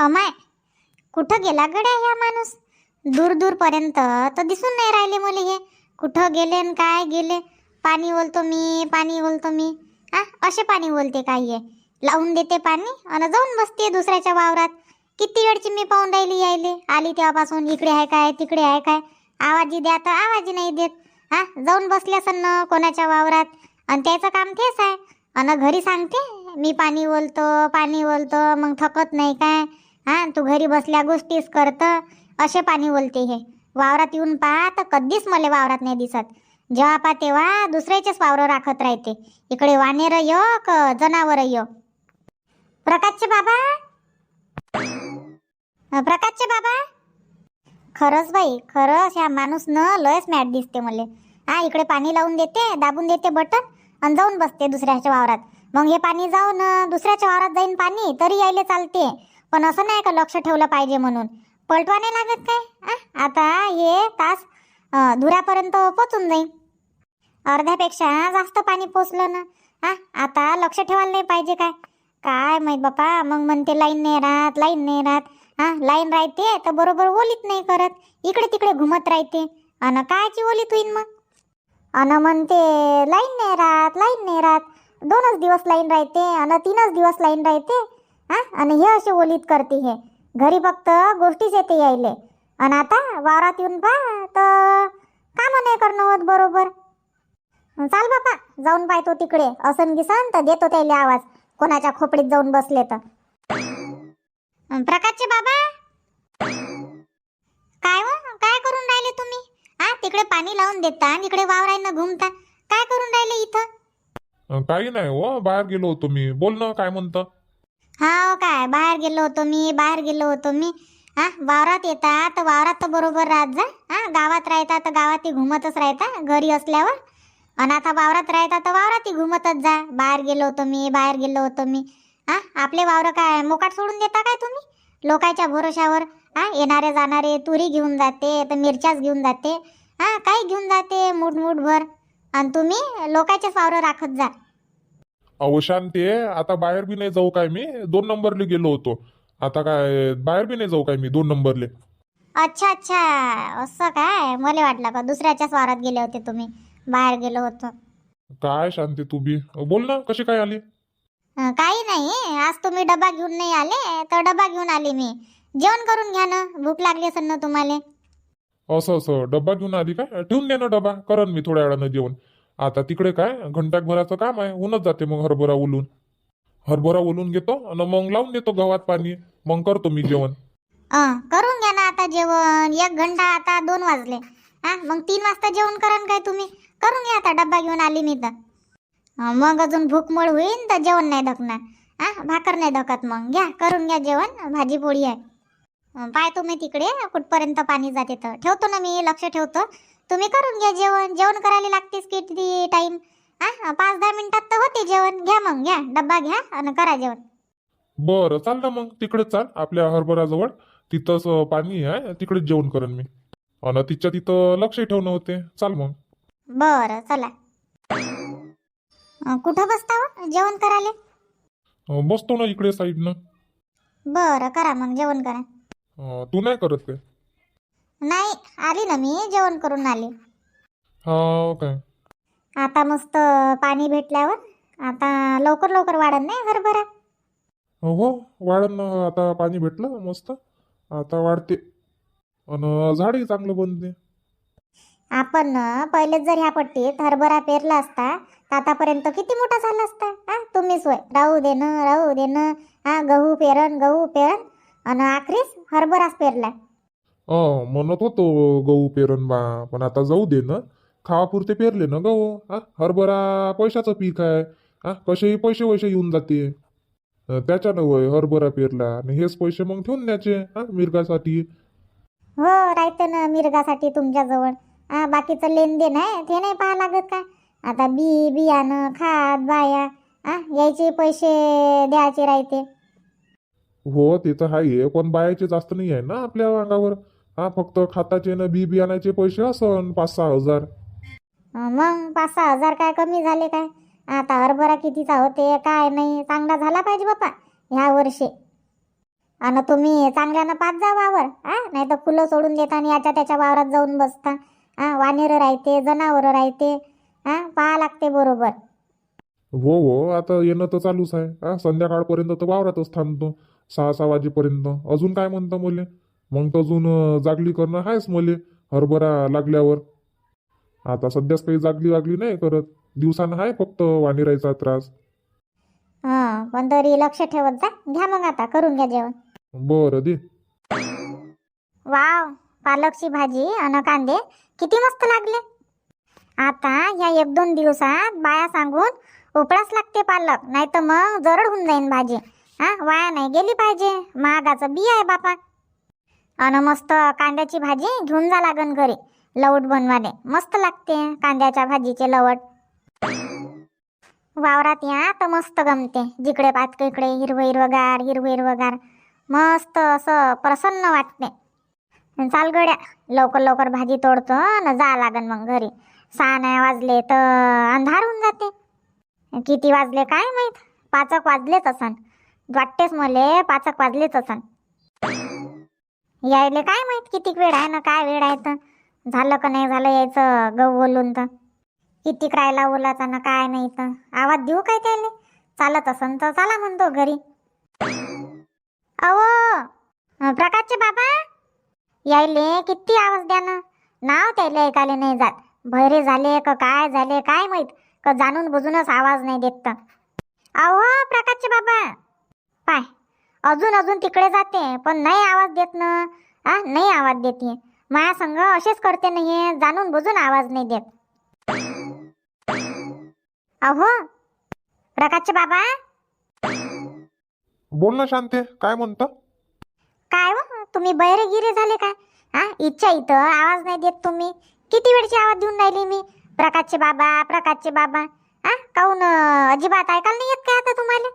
अमाय कुठं गेला गड्या ह्या माणूस? दूर दूरपर्यंत तर दिसून नाही राहिले मुले हे. कुठं गेले आणि काय गेले? पाणी बोलतो मी पाणी बोलतो मी. आ असे पाणी बोलते काय हे? लावून देते पाणी आणि जाऊन बसते दुसऱ्याच्या वावरात. किती वेळची मी पाहून राहिली यायले? आली तेव्हापासून इकडे आहे काय तिकडे आहे काय? आवाजी द्या तर आवाजी नाही देत. हा जाऊन बसले कोणाच्या वावरात? आणि त्याचं काम तेच आहे. आणि घरी सांगते मी पाणी बोलतो पाणी बोलतो मग थकत नाही काय? हा तू घरी बसल्या गोष्टीच करत असे पाणी बोलते हे. वावरात येऊन पहा तर कधीच मला वावरात नाही दिसत. जेव्हा पहा तेव्हा दुसऱ्याचेच वावरं राखत राहते. इकडे वानेर यो क जनावर यो. प्रकाशचे बाबा? प्रकाशचे बाबा? खरंच बाई खरंच ह्या माणूस न लयच मॅट दिसते मला. हा इकडे पाणी लावून देते दाबून देते बटन आणि जाऊन बसते दुसऱ्याच्या वावरात. मग हे पाणी जाऊन दुसऱ्याच्या वावरात जाईन पाणी तरी यायले चालते. पण असं नाही का लक्ष ठेवलं पाहिजे म्हणून? पलटवा नाही लागत काय? आ? आता हे तास धुरापर्यंत पोचून जाईन. अर्ध्यापेक्षा जास्त पाणी पोचलं ना. हा आता लक्ष ठेवायला नाही पाहिजे काय? काय माहीत बापा मग म्हणते लाईन नाही राहत लाईन नाही राहत. हा लाईन राहते तर बरोबर ओलीत नाही करत. इकडे तिकडे घुमत राहते. अन कायची ओलीत होईन मग? अन म्हणते लाईन नाही राहत लाईन नाही राहत. दोनच दिवस लाईन राहते अन तीनच दिवस लाईन राहते. हा? आणि हे असे ओलीत करते हे. घरी फक्त गोष्टीच येते यायले. आणि आता वावरात येऊन पा तर कामं नाही करणं होत बरोबर. चाल बापा जाऊन पाहतो तिकडे. असन गिसन तर देतो त्याला आवाज. कोणाच्या खोपडीत जाऊन बसले तर. प्रकाशचे बाबा? काय हो? काय करून राहिले तुम्ही? हा तिकडे पाणी लावून देता आणि इकडे वावरायनं घुमता. काय करून राहिले इथं? काही नाही हो बाहेर गेलो होतो मी. बोल ना काय म्हणतं? हा हो काय? बाहेर गेलो होतो मी बाहेर गेलो होतो मी. हा वावरात येता? तर वावरात तर बरोबर राहत जा. हा गावात राहता तर गावातही घुमतच राहता घरी असल्यावर. आणि आता वावरात राहता तर वावरातही घुमतच जा. बाहेर गेलो होतो मी बाहेर गेलो होतो मी. हा आपले वावर काय? मोकाट सोडून देता काय तुम्ही? लोकांच्या भरोशावर. हा येणारे जाणारे तुरी घेऊन जाते तर मिरच्याच घेऊन जाते. हा काही घेऊन जाते मूठ मूठभर आणि तुम्ही लोकांचेच वावरं राखत जा. अहो शांती आहे. आता बाहेर बी नाही जाऊ काय मी. दोन नंबरले गेलो होतो. आता काय बाहेर बी नाही जाऊ काय मी दोन नंबरले. अच्छा अच्छा. असं काय? मला वाटलं का दुसऱ्याच्याच वारात गेले होते तुम्ही? बाहेर गेलो होतो. काय शांती तू बी? बोल ना कशी काय आली? अं, काही नाही. आज तुम्ही डबा घेऊन नाही आले तर डबा घेऊन आले मी. जेवण करून घ्या ना. भूक लागली असेल ना तुम्हाला. असं असं. डब्बा घेऊन आली काय? ठेवून दे ना डबा. करन मी थोड्या वेळानं जेवण. आता तिकडे काय? घंटाभराचं काम आहे. ऊनच जाते मग हरभरा उलून. हरभरा उलून घेतो आणि मग लावून देतो गव्हात पाणी. मग करतो मी जेवण. अं, करून घ्या ना आता जेवण. एक घंटा आता दोन वाजले. हा मग तीन वाजता जेवण कराल काय तुम्ही? करून घ्या आता डब्बा घेऊन आली मी तर. अं, मग अजून भूकमळ होईन तर जेवण नाही धकणार. हा भाकर नाही धकत मग. घ्या करून घ्या जेवण. भाजी पोळी आहे. अं, पाहतो मी तिकडे कुठपर्यंत पाणी जाते तर. ठेवतो ना मी लक्ष ठेवतो. तुम्ही करून घ्या जेवण. जेवण करायला लागतेच किती टाईम हा पाच दहा मिनिटात तर होते जेवण. घ्या मग घ्या. डब्बा घ्या आणि करा जेवण. बरं चाल ना मग. तिकडेच चाल. आपल्या हरभराजवळ तिथंच पाणी आहे. तिकडेच जेवण करेन मी. आणि तिच्या तिथं लक्ष ठेवणं होते. चाल मग. बरं चला. अं, कुठं बसता हो जेवण करायला? अं, बसतो ना इकडे साईडनं. बरं करा मग. जेवण करा. अं, तू नाही करत काय? नाही आली ना मी जेवण करून आली. हा काय आता मस्त पाणी भेटल्यावर आता लवकर लवकर वाढन नाही हरभरा? हो वाढन ना आता पाणी भेटलं मस्त. आता वाढते. आणि झाडही चांगलं बनते. आपण पहिलेच जर ह्या पट्टीत हरभरा पेरला असता तर आतापर्यंत किती मोठा झाला असता? हा तुम्हीच होय राहू दे न राहू दे न. हा गहू पेरन गहू पेरन. आणि आखरीच हरभराच पेरला. अं, म्हणत होतो गहू पेरण बा पण आता जाऊ दे ना. खावापुरते पेरले ना गहू हा हरभरा पैशाचं पीक आहे. हा कसेही पैसे वैसे येऊन जाते. अं, त्याच्यानं होय हरभरा पेरला आणि हेच पैसे मग ठेवून द्यायचे हा मिरगासाठी. हो राहते ना मिरगासाठी तुमच्याजवळ. हा बाकीचं लेनदेन आहे ते नाही पाहा लागत का? आता बी बियाणं खात बाया हा यायचे पैसे द्यायचे राहते. हो ते तर आहे पण बायाचे जास्त नाही आहे ना आपल्या अंगावर. हा फक्त खाताचे ना बी बियाण्याचे पैसे असन पाच सहा हजार मग पाच सहा हजार काय कमी झाले काय? आता हरभरा कितीचा होते काय नाही चांगला झाला पाहिजे बापा ह्या वर्षी. आणि तुम्ही चांगल्यानं पाच जा वावर हा? नाही तर फुलं सोडून देता आणि याच्या त्याच्या वावरात जाऊन बसता. हा वानेरं राहते जनावरं राहते हा? पाहा लागते बरोबर. हो हो आता येणं तर चालूच आहे. हा संध्याकाळपर्यंत तर वावरातच थांबतो सहा सहा वाजेपर्यंत. अजून काय म्हणतं मले? मग तर अजून जागली करणं आहेच मले हरभरा लागल्यावर. आता सध्याच काही जागली वागली नाही करत. दिवसानं आहे फक्त वाणीरायचा त्रास. हा पण तरी लक्ष ठेवत जा. घ्या मग आता करून घ्या जेवण. बरं दे. वाव पालकची भाजी अन कांदे. किती मस्त लागले. आता या एक दोन दिवसात बाया सांगून उपळाच लागते पालक. नाही तर मग जरड होऊन जाईन भाजी. हा वाया नाही गेली पाहिजे. महागाचं बी आहे बापा. अन मस्त कांद्याची भाजी घेऊन जा लागन घरी. लवट बनवाले. मस्त लागते कांद्याच्या भाजीचे लवट. वावरात या तर मस्त गमते. जिकडे पातक इकडे हिरवं हिरवगार हिरवं हिरवगार मस्त असं प्रसन्न वाटते. चाल गड्या लवकर लवकर भाजी तोडतो न जा लागन मग घरी. सहा नाही वाजले तर अंधार होऊन जाते. किती वाजले काय माहीत? पाचक वाजलेच असन. वाटतेच मले पाचक वाजलेच असन. यायले काय माहीत कितीक वेळ आहे ना काय वेळ आहे तर. झालं का नाही झालं यायचं गहू बोलून तर. कितीक राहिला ओलाचा ना काय नाही तर. आवाज देऊ काय त्याले? चालत असन तर चला म्हणतो घरी. अहो प्रकाशचे बाबा? यायले किती आवाज द्या ना. नाव त्याला ऐकायला नाही जात. भैरे झाले का काय झाले काय माहीत. का जाणून बुजूनच आवाज नाही देत तर. अहो प्रकाशचे बाबा. पाय. अजून अजून तिकडे जाते पण नाही आवाज देत ना. आ नाही आवाज देते. माया संग असेच करते नाही जाणून बुजून आवाज नाही देत. अहो प्रकाशचे बाबा? बोल ना शांते काय म्हणतं? काय व तुम्ही बैरे गिरे झाले काय हा इच्छा इथं आवाज नाही देत तुम्ही. किती वेळची आवाज देऊन राहिली मी? प्रकाशचे बाबा प्रकाशचे बाबा. हा काहून अं, अजिबात ऐकायला नाही येत काय आता तुम्हाला?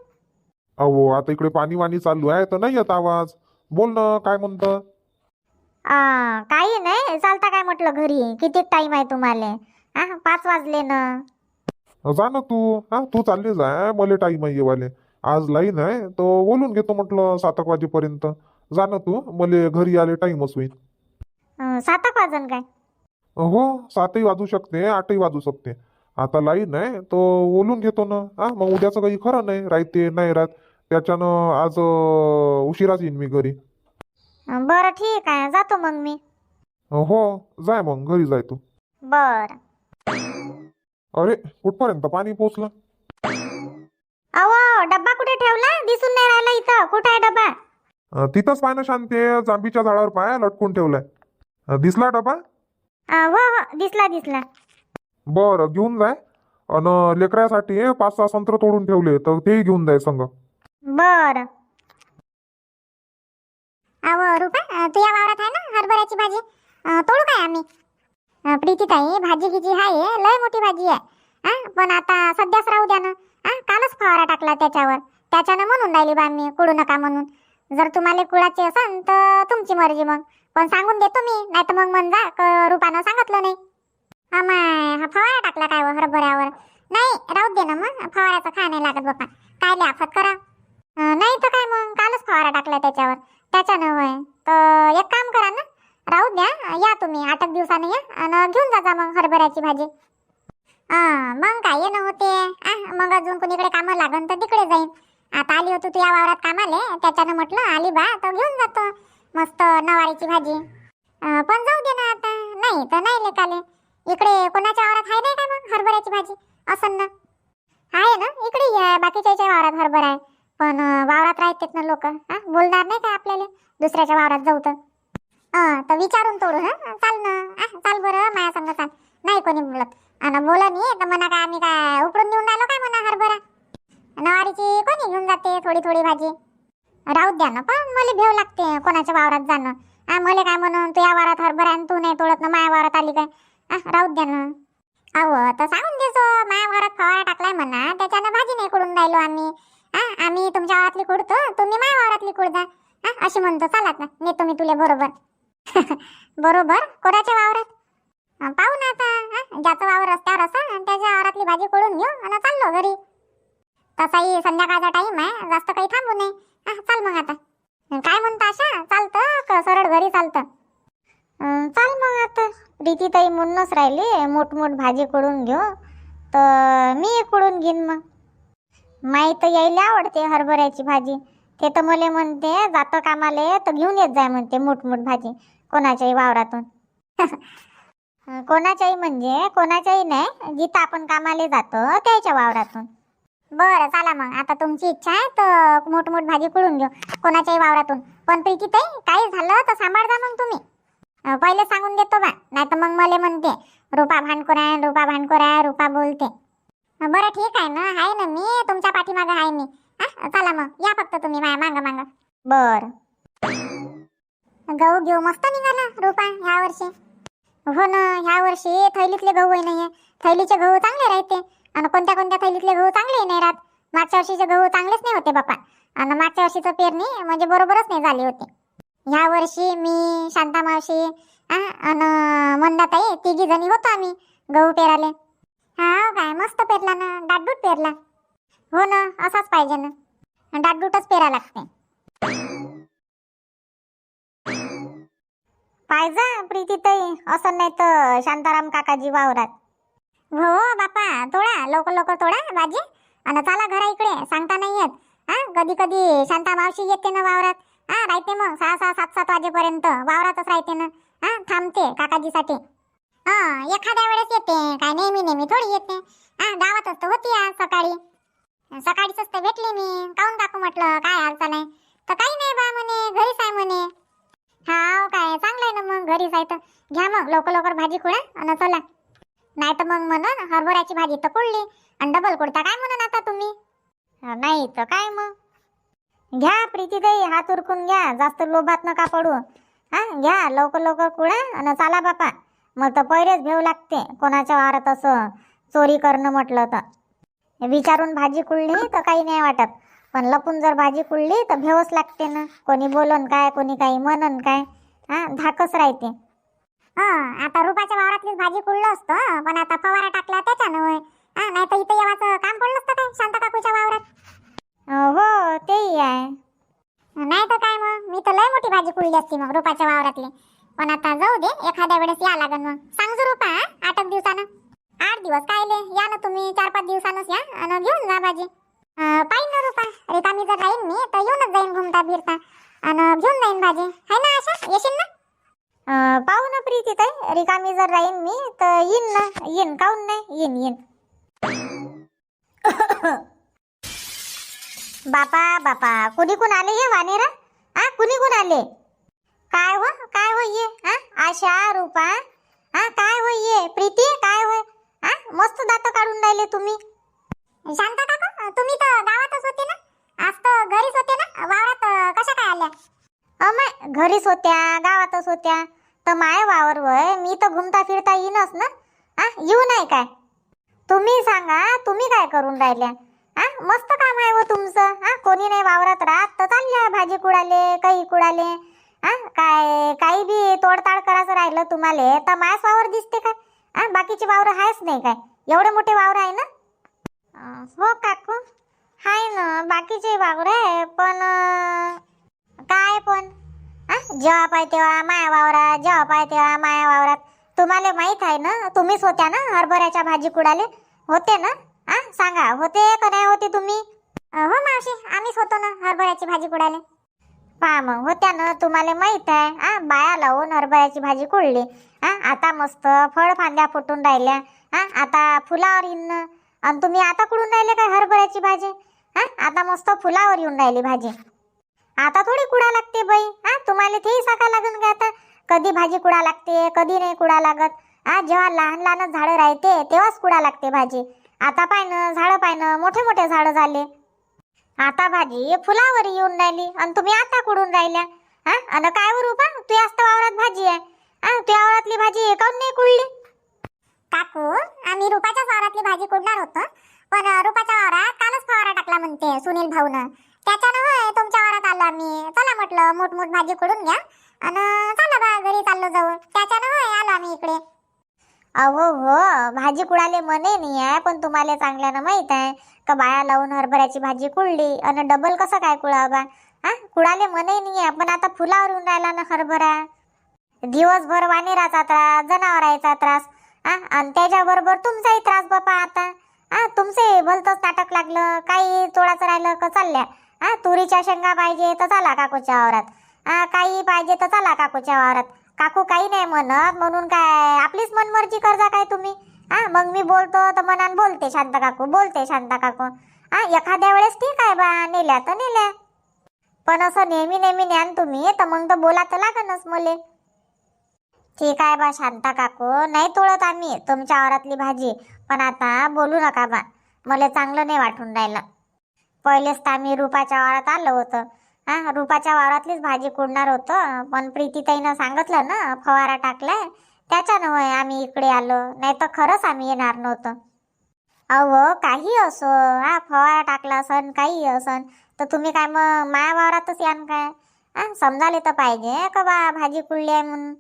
अहो आता इकडे पाणी वाणी चालू आहे तर नाही येत आवाज. बोल ना काय म्हणतं? आ, काही नाही चालता काय म्हटलं घरी? किती टाइम आहे तुम्हाला? हा पाच वाजले ना. जा ना तू. हा तू चालले जाय मला टाईम आहे येवाले. आज लाईन आहे तर बोलून घेतो म्हटलं सात एक वाजेपर्यंत. जा ना तू मला घरी आले टाईमच होईल अं, सात एक वाजन काय? हो सातही वाजू शकते आठही वाजू शकते. आता लाईन आहे तो बोलून घेतो ना. हा मग उद्याचं काही खरं नाही राहते नाही राहत. त्याच्यानं आज उशिराच येईन मी घरी. बरं ठीक आहे जातो मग मी. हो जाय मग घरी जाय तू. बर. अरे कुठपर्यंत पाणी पोचलं अहो डब्बा कुठे ठेवला? दिसून नाही राहिला इथं. कुठे आहे डब्बा? अं, तिथंच पाय ना शांते जांबीच्या झाडावर पाय लटकून ठेवलाय. अं, दिसला डबा अं, हो हो दिसला दिसला. बरं घेऊन जाय. अन लेकरासाठी पाच सहा संत्र तोडून ठेवले तर तेही घेऊन जाय संग. बर. अव रुपा तुझ्या वावरात आहे ना हरभऱ्याची भाजी? अं, तोडू काय आम्ही? अं, प्रीतीताई भाजी गिजी आहे लय मोठी भाजी आहे. हा पण आता सध्याच राहू द्या ना. हा कालच फवारा टाकला त्याच्यावर. त्याच्यानं म्हणून राहिली बा मी कुडू नका म्हणून. जर तुम्हाला कुळाचे असन तर तुमची मर्जी मग. पण सांगून देतो मी नाही तर मग म्हणजा क- रुपानं सांगितलं नाही. आमाय हा फवारा टाकला काय व हरभऱ्यावर? नाही राहू दे ना मग. फवाऱ्याचा खा नाही लागत बाप्पा. काय आफत करा. नाही तर काय मग? कालच फवारा टाकला त्याच्यावर. त्याच्यानं होय. तर एक काम करा ना. राहू द्या. या तुम्ही. आठ एक दिवसाने या. आणि घेऊन जा जा मग हरभऱ्याची भाजी. हा मग काय येणं होते? आ, मग अजून कोणीकडे कामं लागन तर तिकडे जाईन. आता आली होती तू या वावरात कामाले. त्याच्यानं म्हटलं आली बा तर घेऊन जातो. मस्त नवारीची भाजी. पण जाऊ दे ना आता. नाही तर नाही लेकाले. इकडे कोणाच्या वावरात आहे नाही का मग? हरभऱ्याची भाजी. असं ना. आहे ना? इकडे बाकीच्या वावरात हरभरा आहे. पण वावरात राहतेत ना लोक. हा? बोलणार नाही का आपल्याला? दुसऱ्याच्या वावरात जाऊ तर. तर विचारून तोडू हा? चाल ना. चाल बरं माया संग चाल. नाही कोणी बोलत. आणि बोला नाही तर म्हणा काय आम्ही काय उपडून नेऊन राहिलो काय म्हणा हरभरा? नवारीची कोणी घेऊन जाते थोडी थोडी भाजी? राहू द्या ना पण मला भेव लागते कोणाच्या वावरात जाणं. मला काय म्हणून तू या वारात हरभरा आणि तू नाही तोडत ना माया वावरात आली काय? आ, राहू द्या ना. अहो तर सांगून देसो माझ्या घरात फवारा टाकलाय म्हणा त्याच्यानं भाजी नाही कुडून राहिलो आम्ही. हा आम्ही तुमच्या वावरातली कुडतो तुम्ही माझ्या वावरातली कुडदा हा अशी म्हणतो चालात ना नेतो मी तुले बरोबर. बरोबर? कोणाच्या वावरात? पाहू ना आता हा ज्याचं वावर रस्त्यावर असा त्याच्या वावरातली भाजी कोळून घेऊ आणि चाललो घरी. तसाही संध्याकाळचा टाइम आहे जास्त काही थांबू नये. हा चाल मग आता. काय घरी चालतं. चाल मग आता. प्रीतीताई म्हणूनच राहिली मोठमोठ भाजी करून घेऊ. तर मी करून घेईन मग. माई तर यायला आवडते हरभऱ्याची भाजी. ते तर मला म्हणते जातं कामाले तर घेऊन येत जाय म्हणते मोठमोठ भाजी कोणाच्याही वावरातून. कोणाच्याही म्हणजे कोणाच्याही नाही जिथं आपण कामाले जातो त्याच्या वावरातून. बरं चला मग. आता तुमची इच्छा आहे तर मोठमोठ भाजी करून घेऊ कोणाच्याही वावरातून. पण प्रीती ताई काही झालं तर सांभाळ जा मग तुम्ही. पहिले सांगून देतो बा. नाही तर मग मला म्हणते रुपा भांडकोर आहे रुपा भांडकोर आहे रुपा बोलते. बरं ठीक आहे ना आहे ना मी तुमच्या पाठीमागं आहे मी. हा चला मग या फक्त तुम्ही माया मागं मागं. बर. गहू घेऊ मस्त निघाला रुपा ह्या वर्षी. हो ना ह्या वर्षी थैलीतले गहू आहे नाही थैलीचे गहू चांगले राहते. आणि कोणत्या कोणत्या थैलीतले गहू चांगले नाही राहत. मागच्या वर्षीचे गहू चांगलेच नाही होते बापा. आणि मागच्या वर्षीचं पेरणी म्हणजे बरोबरच नाही झाली होती. ह्या वर्षी मी शांता मावशी आणि मंदाताई तिघी जणी होतो आम्ही गहू पेराले. हा हो काय मस्त पेरला ना डाटडूट पेरला. हो ना असाच पाहिजे ना. डाटडूटच पेरा लागते. पाहिजे प्रीतीताई असं नाही तर शांताराम काकाजी वावरात. हो, हो बापा तोडा लवकर लवकर तोडा भाजी आणि चला घरा इकडे सांगता नाही येत. हा कधी कधी शांता मावशी येते ना वावरात. हा राहते मग. सहा सहा सात सात वाजेपर्यंत. वावरातच राहते ना. हा थांबते काकाजीसाठी. हा एखाद्या वेळेस येते. काय नेहमी नेहमी थोडी येते. हा गावातच तर होती आज सकाळी. सकाळीच तर भेटली मी. काऊन काकू म्हटलं? काय हालचाल आहे? तर काही नाही बा म्हणे. घरीच आहे म्हणे. हा काय? चांगलं आहे ना मग. घरीच आहे तर. घ्या मग. लवकर लवकर भाजी खुळा आणि चला. नाही तर मग म्हणून हरभऱ्याची भाजी तर कुडली आणि डबल कुडता काय म्हणून आता तुम्ही? नाही तर काय मग? घ्या प्रीतीताई हात उरकून घ्या. जास्त लोभात नका पडू. हा घ्या लवकर लवकर कुळा आणि चाला बापा. मग तर पहिलेच घेऊ लागते कोणाच्या वारात असं चोरी करणं म्हटलं तर. विचारून भाजी कुळली तर काही नाही वाटत. पण लपून जर भाजी कुळली तर भेवच लागते ना. कोणी बोलन काय कोणी काही म्हणन काय. हा धाकच राहते. हा आता रुपाच्या वावरातलीच भाजी कुळलं असतं पण आता फवारा टाकला त्याच्यानं हा नाही तर इथे येवाचं काम पडलं असतं काय शांता काकूच्या वावरात? हो तेही आहे. नाही तर काय मग? मी तर लय मोठी भाजी कुळली असती मग रुपाच्या वावरातली. पण आता जाऊ दे एखाद्या वेळेस या लागन मग. सांग जो रुपा? आठ एक दिवसानं. आठ दिवस कायले या ना तुम्ही चार पाच दिवसानंच या आणि घेऊन जा भाजी. अं, पाहिन ना रुपा. रिकामी जर राहीन मी तर येऊनच जाईन घुमता फिरता. आणि घेऊन जाईन भाजी. है ना आशा? येशील ना? पाहू ना प्रीती ताई. रिकामी जर राहीन मी तर येईन ना. येईन काहून नाही? येईन येईन. बापा बापा कुणी कुण आले हे वानेरा? हा कुणी कुण आले? काय हो काय हो ये? हा आशा रूपा हा काय हो ये? प्रीती काय होय हा मस्त दात काढून राहिले तुम्ही. शांता काका तुम्ही तर गावातच होते ना? आज तर घरीच होते ना? वावरात कशा काय आल्या? अमाय घरीच होत्या गावातच होत्या. तर माय वावर वय मी तर घुमता फिरता येईनच ना? हा येऊ नाही काय? तुम्ही सांगा तुम्ही काय करून राहिल्या? हा? मस्त काम आहे व तुमचं. हा? कोणी नाही वावरात राहत. तर चालल्या भाजी कुडाले काही कुडाले. हा? काय काही बी तोडताड करायचं राहिलं तुम्हाला तर मायाच वावर दिसते काय हा? बाकीचे वावर आहेच नाही काय? एवढे मोठे वावर आहे ना? अं, हो काकू. हाय ना बाकीचे वावर आहे पण अं, काय पण? हा? जेव्हा पाय तेव्हा माया वावरात जेव्हा पाय तेव्हा माया वावरात. तुम्हाला माहीत आहे ना तुम्हीच होत्या ना हरभऱ्याच्या भाजी कुडाले? होते ना? आ सांगा होते का नाही होते तुम्ही? हो मावशी आम्हीच होतो ना हरभऱ्याची भाजी कुडाले पहा मग होत्या ना तुम्हाला माहीत आहे हा बाया लावून हरभऱ्याची भाजी कुडली. हा आता मस्त फळ फांद्या फुटून राहिल्या. हा आता फुलावर येईन आणि तुम्ही आता कुडून राहिले काय हरभऱ्याची भाजी? हा आता मस्त फुलावर येऊन राहिली भाजी. आता थोडी कुडा लागते बाई. हा तुम्हाला तेही साका लागून का आता? कधी भाजी कुडा लागते कधी नाही कुडा लागत? हा जेव्हा लहान लहान झाडं राहते तेव्हाच कुडा लागते भाजी. आता पाय ना झाडं पाय ना मोठे मोठे झाडं झाले. आता भाजी फुलावर येऊन राहिली आणि तुम्ही आता कुडून राहिल्या. हा? आणि काय वर उभा? तू जास्त वावरात भाजी आहे. हा? तुझ्या वावरातली भाजी काऊन नाही कुडली? काकू आम्ही रुपाच्या वावरातली भाजी कुडणार होतो. पण रुपाच्या वावरात कालच फवारा टाकला म्हणते सुनील भाऊनं. त्याच्यानं होय तुमच्या वावरात आलो आम्ही. चला म्हटलं मोठमोठ भाजी कुडून घ्या. आणि चला बा घरी चाललो जाऊ. त्याच्यानं होय आलो आम्ही इकडे. अहो हो. भाजी कुळाले मने नाही आहे पण तुम्हाला चांगल्यानं माहीत आहे. का बाया लावून हरभऱ्याची भाजी कुळली? आणि डबल कसं काय कुळाबा हा? कुळाले मने नाही आहे पण आता फुलावर येऊन राहिला ना हरभरा. दिवसभर वानेराचा त्रास जनावरांचा त्रास. हा? आणि त्याच्याबरोबर तुमचाही त्रास बापा आता. हा? तुमचे भलतंच नाटक लागलं काही तोडाचं राहिलं का चालल्या? हा? तुरीच्या शेंगा पाहिजे तर चला काकूच्या वावरात. हा? काही पाहिजे तर चला काकूच्या वावरात. काकू काही नाही म्हणत म्हणून काय आपलीच मनमर्जी करता काय तुम्ही? हा मग मी बोलतो तर मनान बोलते शांत काकू बोलते शांत काकू. हा एखाद्या वेळेस ठीक आहे बा नेल्या तर नेल्या. पण असं नेहमी नेहमी न्यान तुम्ही तर मग तर बोला तर लागनच मले. ठीक आहे बा शांता काकू नाही तोडत आम्ही तुमच्या आवरातली भाजी पण आता बोलू नका बा मला चांगलं नाही वाटून राहिलं. पहिलेच तर आम्ही रुपाच्या आवरात आलो होतं हा रुपाच्या वावरातलीच भाजी कुडणार होतं. पण प्रीतीताईनं सांगितलं ना फवारा टाकलाय. त्याच्यानं आम्ही इकडे आलो. नाही तर खरंच आम्ही येणार नव्हतं. अहो काही असो. हा फवारा टाकला असन काही असन. तर तुम्ही काय मग माया वावरातच यान काय? हा समजाले तर पाहिजे का बा भाजी कुडली आहे म्हणून?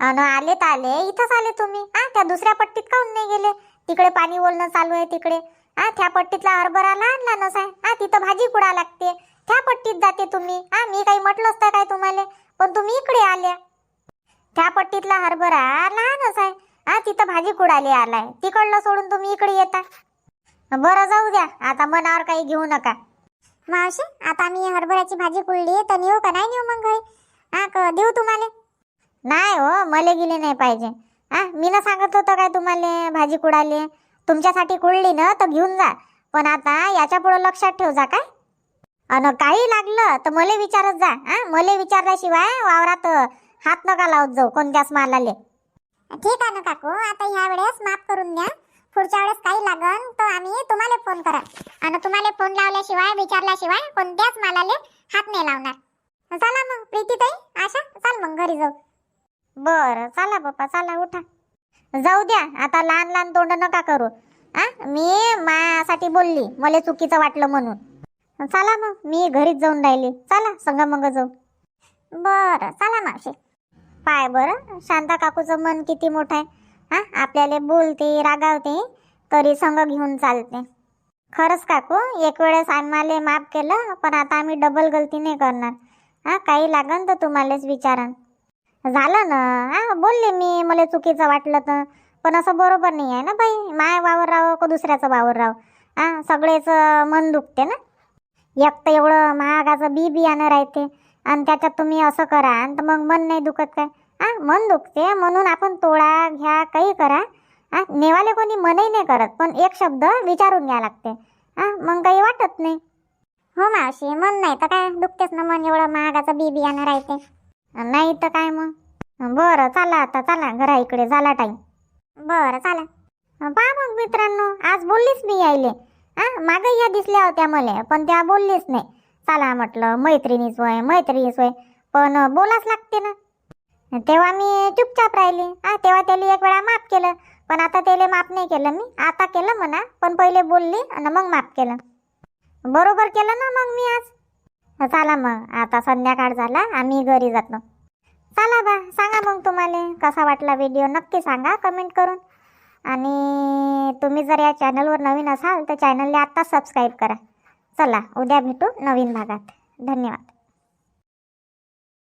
अन आले तर आले. इथंच आले तुम्ही. हा त्या दुसऱ्या पट्टीत काहून नाही गेले? तिकडे पाणी बोलणं चालू आहे तिकडे. हा त्या पट्टीतला हरभरा लहान लहानच आहे. हा तिथं भाजी कुडा लागते? त्या पट्टीत जाते तुम्ही. हा मी काही म्हटलं असतं काय तुम्हाला? पण तुम्ही इकडे आल्या. त्या पट्टीतला हरभरा लहानच आहे. हा तिथं भाजी कुडाली आलाय. तिकडलं सोडून तुम्ही इकडे येता. बरं जाऊ द्या. आता मनावर काही घेऊ नका. मावशी आता मी हरभऱ्याची भाजी कुडली तर नेऊ का? नाही नेऊ मग घरी? हा देऊ तुम्हाला? नाही हो मले गेले नाही पाहिजे. हा मी ना सांगत होतं काय तुम्हाला भाजी कुडाले? तुमच्यासाठी कुडली ना तर घेऊन जा. पण आता याच्यापुढे लक्षात ठेव जा काय? अन काही लागलं तर मले विचारत जा हा? मले विचारल्याशिवाय वावरात हात नका लावत जाऊ कोणत्याच मालाले ठीक आहे ना काकू आता ह्या वेळेस माफ करून द्या. पुढच्या वेळेस काही लागन तर आम्ही तुम्हाला फोन करा आणि तुम्हाला फोन लावल्याशिवाय विचारल्याशिवाय कोणत्याच मालाले हात नाही लावणार. चला मग प्रीतीताई आशा चाल मग घरी जाऊ. बर चला बाप्पा चला उठा. जाऊ द्या आता लहान लहान तोंड नका करू. आ मी मायासाठी बोलली मला चुकीचं वाटलं म्हणून. चला मग मी घरीच जाऊन राहिले. चला संग मग जाऊ. बरं चला मावशी. पाय बरं शांता काकूचं मन किती मोठं आहे. हा आपल्याला बोलते रागावते तरी संग घेऊन चालते. खरंच काकू एक वेळेस आम्हाला माफ केलं पण आता आम्ही डबल गलती नाही करणार. हा काही लागन तर तुम्हालाच विचारन. झालं ना? हा बोलले मी मला चुकीचं वाटलं तर. पण असं बरोबर नाही आहे ना बाई? माय वावर राव का दुसऱ्याचं वावर राव हा सगळेच मन दुखते ना? एक तर एवढं महागाचं बी बियाणं राहते. आणि त्याच्यात तुम्ही असं करा आणि तर मग मन नाही दुखत काय? हां मन दुखते म्हणून आपण तोडा घ्या काही करा. हां नेवाले कोणी मनही नाही करत पण एक शब्द विचारून घ्या लागते. हां मग काही वाटत नाही. हो मावशी मन नाही तर काय? दुखतेच ना मन एवढं महागाचं बी बियाणं राहते. नाही तर काय मग? बरं चला आता चला घरा इकडे झाला टाईम बरं चला. पहा मग मित्रांनो आज बोललीच मी यायले. हा मागे या दिसल्या होत्या मला पण त्या बोललीच नाही. चला म्हटलं मैत्रिणीच होय मैत्रिणीच होय पण बोलाच लागते ना. तेव्हा मी चुपचाप राहिली. हा तेव्हा त्याला एक वेळा माफ केलं पण आता त्याला माफ नाही केलं मी. आता केलं म्हणा पण पहिले बोलली आणि मग माफ केलं. बरोबर केलं ना मग मी आज? चला मग आता संध्याकाळ झाला आम्ही घरी जातो. चला बा सांगा मग तुम्हाला कसा वाटला व्हिडिओ नक्की सांगा कमेंट करून. आणि तुम्ही जर या चॅनलवर नवीन असाल तर चॅनलला आत्ताच सबस्क्राईब करा. चला उद्या भेटू नवीन भागात. धन्यवाद.